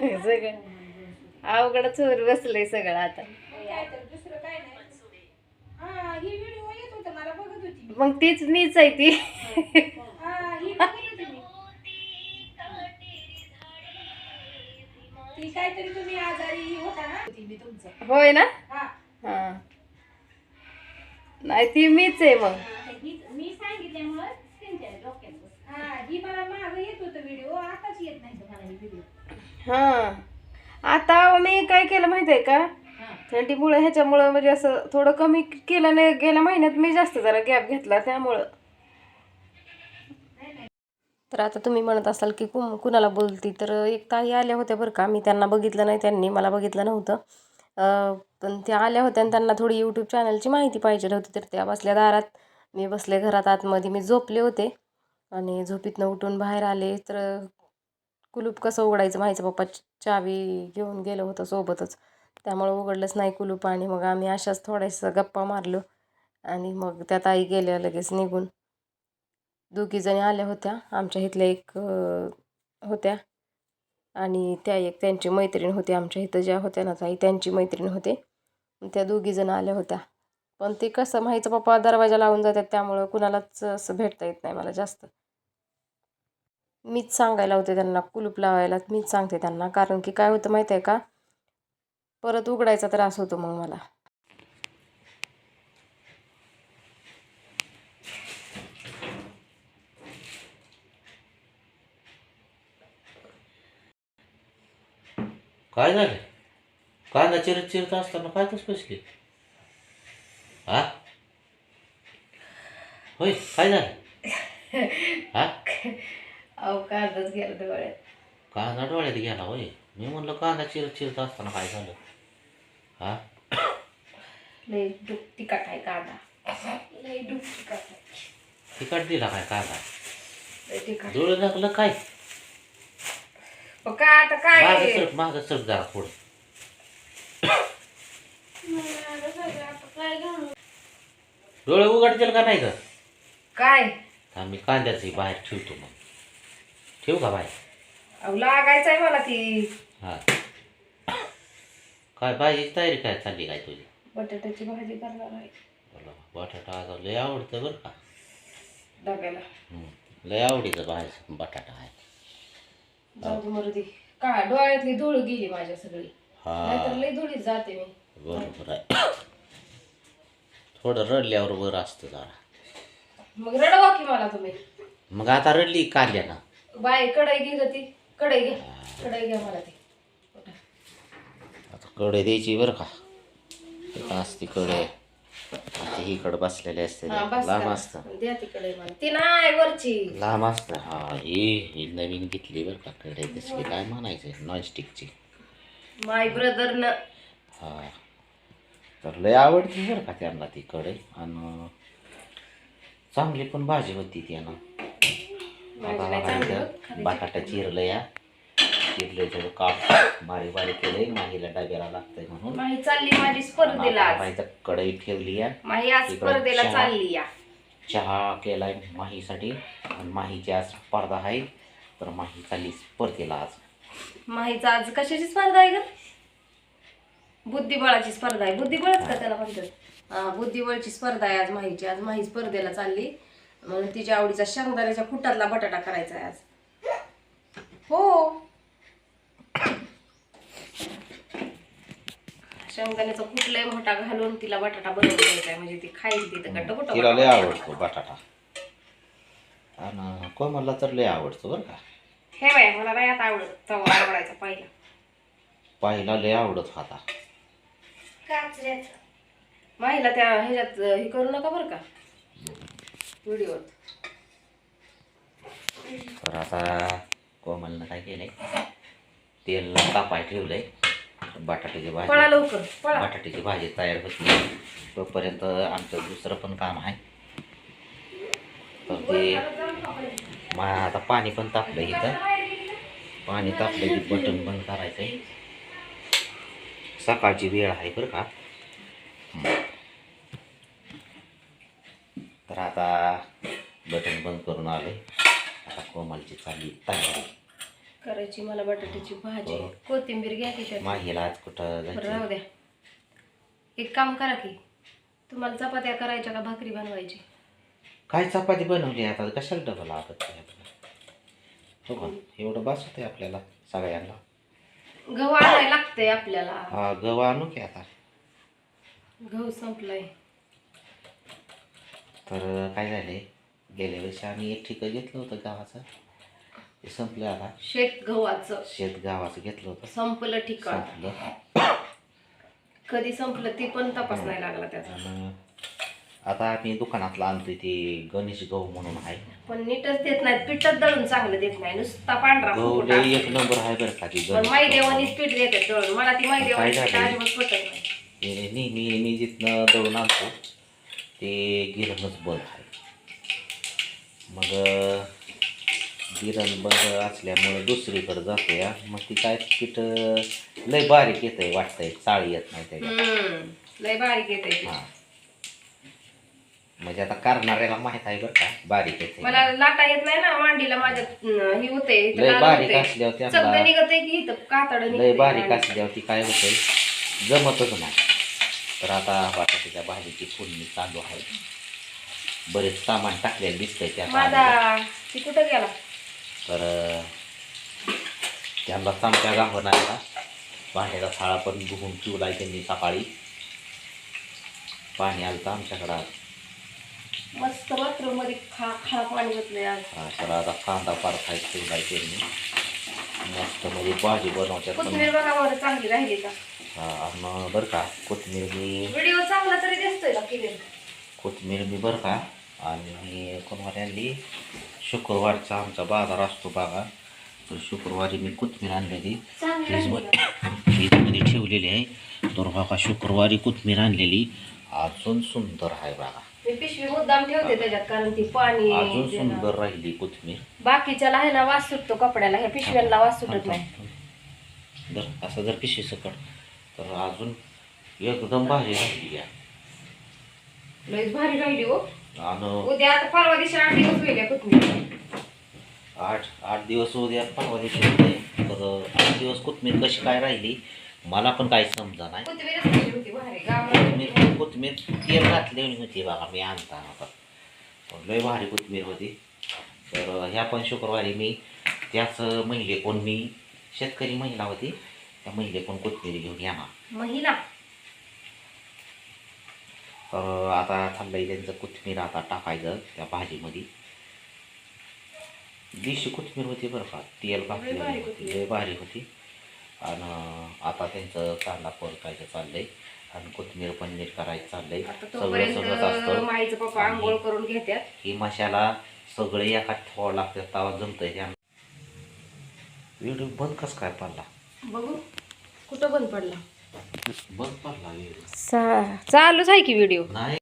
सगळं. अवघडच होऊन बसलंय सगळं आता. मग तीच मीच आहे ती. होय ना? हा. नाही ती मीच आहे मग. मी सांगितल्यामुळं. हा मला माग येत होतं व्हिडिओ आताच येत नाही तुम्हाला व्हिडिओ हा. आता मी काय केलं माहिती आहे का थंडीमुळे ह्याच्यामुळं म्हणजे असं थोडं कमी केलं नाही गेल्या महिन्यात मी जास्त जरा गॅप घेतला त्यामुळं. तर आता तुम्ही म्हणत असाल की कुम कुणाला बोलती? तर एक ताई आल्या होत्या बरं का. मी त्यांना बघितलं नाही त्यांनी मला बघितलं नव्हतं. अं, पण त्या आल्या होत्या आणि त्यांना थोडी यूट्यूब चॅनलची माहिती पाहिजे होती. तर त्या बसल्या दारात. मी बसले घरात. आतमध्ये मी झोपले होते. आणि झोपीतनं उठून बाहेर आले. तर कुलूप कसं उघडायचं माहिती पप्पा चावी घेऊन गेलं होतं सोबतच. त्यामुळं उघडलंच नाही कुलूप आणि मग आम्ही अशाच थोड्याशा गप्पा मारलो आणि मग त्या ताई गेल्या लगेच निघून. दोघीजणी आल्या होत्या आमच्या इथल्या एक होत्या आणि त्या एक त्यांची मैत्रीण होती आमच्या इथं ज्या होत्या ना ताई त्यांची मैत्रीण होते. त्या दोघीजण आल्या होत्या. पण ते कसं माहीचं पप्पा दरवाजा लावून जातात त्यामुळं कुणालाच असं भेटता येत नाही मला जास्त. मीच सांगायला होते त्यांना कुलूप लावायला मीच सांगते त्यांना. कारण की काय होतं माहिती आहे का? परत उघडायचा त्रास होतो मग मला. काय झालं? कांदा चिरत चिरत असताना काय कस बसली? हा होय काय झालं? हा अहो कांदाच गेला डोळ्यात. कांदा डोळ्यात गेला होय? मी म्हणलं कांदा चिरत चिरत असताना काय झालं? हा? लय डुक तिखट आहे कांदा लय डुक तिखट आहे तिकट दिला काय कांदा लय तिखट. डोळे लागलं काय? मग काय आता काय? मागं सरक मागं सरक जरा पुढं. डोळे उघडतील का नाही का काय? हा मी कांद्याची बाहेर ठेवतो मग. ठेवू का बाहेर अहो लागायचं आहे मला ती. हा. काय भाजीची तयारी काय चालली काय तुझी? बटाट्याची भाजी करणार आहे. बोला बटाटा आता लय आवडतं बरं का. डब्याला. लय आवडीचं भाजी बटाटा आहे. जाऊ दे मरुदी काय डोळ्यातली धूळ गेली माझ्या सगळी. नाहीतर हा लय धुळीत जाते मी. बरोबर आहे. थोडं रडल्यावर बरं असतं जरा. मग रडवा की मला तुम्ही. मग आता रडली काढल्या बाय कढई घे ग ती. कढई घ्या कढई घ्या मला ती. आता कडे द्यायची बरं का? असती कडे आता ही कडे बसलेली असते हा, बस लांब करा. असतं. द्या ती कढई मला. ती नाही वरची. लांब असतं. हा ही ही नवीन घेतली बरं का कडे दिसली काय म्हणायचं नॉनस्टिकची. माय ब्रदर न. हा. तर लय आवडती बरं का त्यांना ती कढई. आणि चांगली पण भाजी होती त्यानं बटाटा चिरलं या. चिरलं त्याचं काप बारीक बारीक केलंय. माहीला डब्याला लागतंय म्हणून. माही चालली माझी स्पर्धेला आज. माहीचं कढई ठेवली या. माही आज इकडं स्पर्धेला चहा. चालली या. चहा केलाय माहीसाठी. आणि माहीची आज स्पर्धा आहे. तर माही चालली स्पर्धेला आज. माहीचा आज कशाची स्पर्धा आहे ग? बुद्धिबळाची स्पर्धा आहे. बुद्धिबळच का त्याला म्हणतात? हा बुद्धिबळची स्पर्धा आहे आज माहीची. आज माही स्पर्धेला चालली. म्हणून तिच्या आवडीचा शेंगदाण्याच्या कुटातला बटाटा करायचा आहे आज. हो. शेंगदाण्याचा कुठलाही मोठा घालून तिला बटाटा बनवून द्यायचा आहे. म्हणजे ती खाईल तिथं गट्ट कुठं तिला लय आवडतो बटाटा. आणि कोमलला तर लय आवडतो बरं का. हे बाय मला नाही आता आवडत. तवा आवडायचा पहिला. पाहिला लय आवडत होता. माहीला त्या ह्याच्यात हे करू नका बरं का. व्हिडिओ तर आता कोमलनं काय केलंय? तेल तापाय ठेवलंय. बटाट्याची पळा भाजी लवकर पळा. बटाट्याची भाजी तयार होती. तोपर्यंत आमचं दुसरं पण काम आहे. तर ते आता पाणी पण तापलं इथं. पाणी तापलं की बटन बंद करायचंय. सकाळची वेळ आहे बरं का. तर आता बटन बंद करून आले. आता कोमलची चालली तयारी. करायची मला बटाट्याची भाजी. बरं. कोथिंबीर घ्या की त्यात माहीला आज कुठं बरं जायचं राहू द्या. एक काम करा की तुम्हाला चपात्या करायच्या का भाकरी बनवायची? काय चपाती बनवली आता? कशाला डबल लागत आपल्याला? हो का? एवढं बस होते आपल्याला सगळ्यांना. गहू आणायला लागतंय आपल्याला. हा गहू आणू की आता? गहू संपलाय. तर काय झाले? गेल्या वर्षी आम्ही एक ठिकाण घेतलं होतं गावाचं. ते संपलं आता. शेत गव्हाचं. शेत गावाचं घेतलं होतं. संपलं ठिकाण. संपलं. कधी संपलं ते पण तपास नाही लागला त्याचा. आणि आता आम्ही दुकानातला आणतोय ते गणेश गहू म्हणून आहे. पण नीटच देत नाहीत. पिठच दळून चांगलं देत नाही. नुसता पांढरा गहू एक नंबर आहे बरं का ती पण गणेश मैदेवानीच पीठ देतात दळून. मला ती मैदेवानी काय पीठ झालंय? अजिबात पटत नाही. नेहमी मी जिथनं दळून आणतो ते गिरणच बंद आहे. मग गिरण बंद असल्यामुळे दुसरीकडे जातो या मग ती काय पीठ लय बारीक येतंय वाटतंय चाळी येत नाही त्याच्यात. हम्म. लय बारीक येते हा. म्हणजे आता करणाऱ्याला माहीत आहे बरं का बारीक येते मला लाटा येत नाही ना मांडीला माझ्या हे होते लय बारीक. असल्यावर लय बारीक असल्यावर ती काय होतंय जमतच नाही. तर आता बटाट्याच्या भाजीची फोडणी चालू आहे. बरेच सामान टाकलेलं दिसतंय त्यात आलेलं. माझा ती कुठं गेला? तर त्यांना चमच्या गाव नाही का भांड्याचा थाळा पण धुवून ठेवलाय त्यांनी सकाळी. पाणी आलं तर आमच्याकडं आज. मस्त बाथरूममध्ये खा खा पाणी घेतलंय आज. हा, तर आता कांदा पारखाय ठेवलाय त्यांनी. मस्त म्हणजे भाजी बनवतात कोथिंबीर बघा बरं चांगली राहिली का? हा, आणि बरं का कोथिंबीर मी व्हिडिओ चांगला तरी दिसतोय का कोथिंबीर मी बरं का आणि कोणवारी आणली? शुक्रवारचा आमचा बाजार असतो बागा तर शुक्रवारी मी कोथिंबीर आणलेली? फ्रीजमध्ये फ्रीजमध्ये ठेवलेली आहे. तर बघा शुक्रवारी कोथिंबीर आणलेली. अजून सुंदर आहे बघा. मी पिशवी मुद्दाम ठेवते त्याच्यात कारण ती पाणी अजून. सुंदर राहिली कोथिंबीर. बाकीच्याला आहे ना वास सुटतो कपड्याला ह्या पिशव्यांना वास सुटत नाही. असं जर पिशवी सकट तर अजून एकदम भारी राहिली. लयच भारी राहिली हो. आणि उद्या आता परवा दिवशी आठ दिवस कोथिंबीर आठ आठ दिवस उद्या परवा दिवशी होते तर आठ दिवस कोथमीर कशी काय राहिली मला पण काही समजा नाही. कोथिंबीरच केली होती भारी गावाला कोथमीर कोथमीर तेल घातलेली होती बघा मी आणताना पण लय भारी कोथमीर होती. तर ह्या पण शुक्रवारी मी त्याच महिले कोण मी शेतकरी महिला होती त्या महिले कोण कोथमीर घेऊन येणार महिला. तर आता चाललंय त्यांचं कोथमीर आता टाकायचं त्या भाजीमध्ये. देशी कोथमीर होती बरं का तेल घातलेली होती. लय भारी होती. आणि आता त्यांचं कांदा परतायचं चाललंय आणि कोथमीर पण नीट करायचं चाललंय. आता सगळं सगळंच असतं. घेत्यात. ही मशाला सगळे एका ठेवावं लागतं तवा जमतंय त्या व्हिडिओ बंद कस काय पडला? बघू. कुठं बंद पडला? बंद पडला चालूच आहे की व्हिडिओ? नाही.